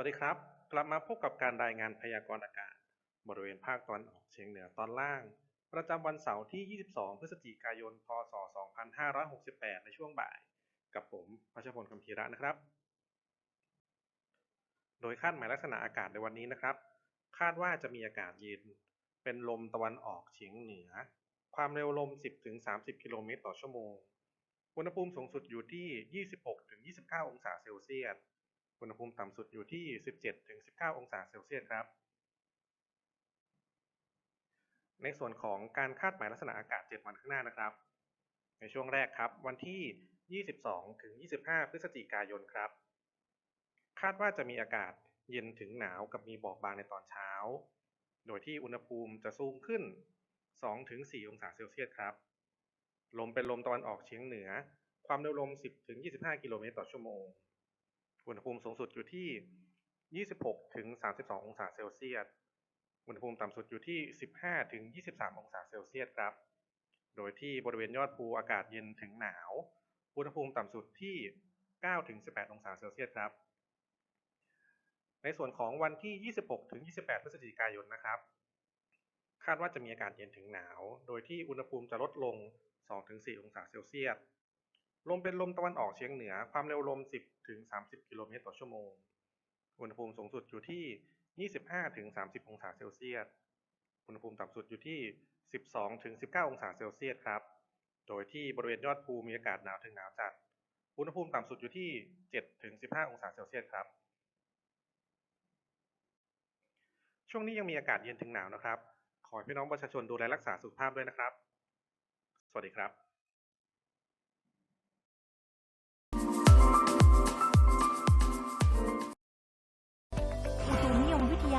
สวัสดีครับ กลับมาพบกับการรายงานพยากรณ์อากาศ บริเวณภาคตะวันออกเฉียงเหนือตอนล่าง ประจำวันเสาร์ที่ 22 พฤศจิกายน พศ 2568 ในช่วงบ่าย กับผมพัชพลคำพีระนะครับ โดยคาดหมายลักษณะอากาศในวันนี้นะครับ คาดว่าจะมีอากาศเย็น เป็นลมตะวันออกเฉียงเหนือ ความเร็วลม 10-30 กิโลเมตรต่อชั่วโมง อุณหภูมิสูงสุดอยู่ที่ 26-29 องศาเซลเซียส อุณหภูมิต่ำสุดอยู่ที่ 17-19 องศาเซลเซียสครับ ในส่วนของการคาดหมายลักษณะอากาศ 7 วันข้างหน้านะครับ ในช่วงแรกครับวันที่ 22-25 พฤศจิกายนครับ คาดว่าจะมีอากาศเย็นถึงหนาวกับมีหมอกบางในตอนเช้า โดยที่อุณหภูมิจะสูงขึ้น 2-4 องศาเซลเซียสครับ ลมเป็นลมตะวันออกเฉียงเหนือ ความเร็วลม 10-25 กิโลเมตรต่อชั่วโมง อุณหภูมิสูงสุดอยู่ที่ 26-32 องศาเซลเซียส อุณหภูมิต่ำสุดอยู่ที่ 15-23 องศาเซลเซียสครับ โดยที่บริเวณยอดภูอากาศเย็นถึงหนาว อุณหภูมิต่ำสุดที่9-18 องศาเซลเซียสครับ ในส่วนของวันที่ 26-28 พฤศจิกายนนะครับ คาดว่าจะมีอากาศเย็นถึงหนาว โดยที่อุณหภูมิจะลดลง 2-4 องศาเซลเซียส ลมเป็นลมตะวันออกเฉียงเหนือ ความเร็วลม 10ถึง30 กิโลเมตรต่อชั่วโมง อุณหภูมิสูงสุดอยู่ที่ 25ถึง30 องศาเซลเซียส อุณหภูมิต่ำสุดอยู่ที่ 12ถึง19 องศาเซลเซียสครับ โดยที่บริเวณยอดภูมีอากาศหนาวถึงหนาวจัด อุณหภูมิต่ำสุดอยู่ที่ 7ถึง15 องศาเซลเซียสครับ ช่วงนี้ยังมีอากาศเย็นถึงหนาวนะครับ ขอให้พี่น้องประชาชนดูแลรักษาสุขภาพด้วยนะครับ สวัสดีครับ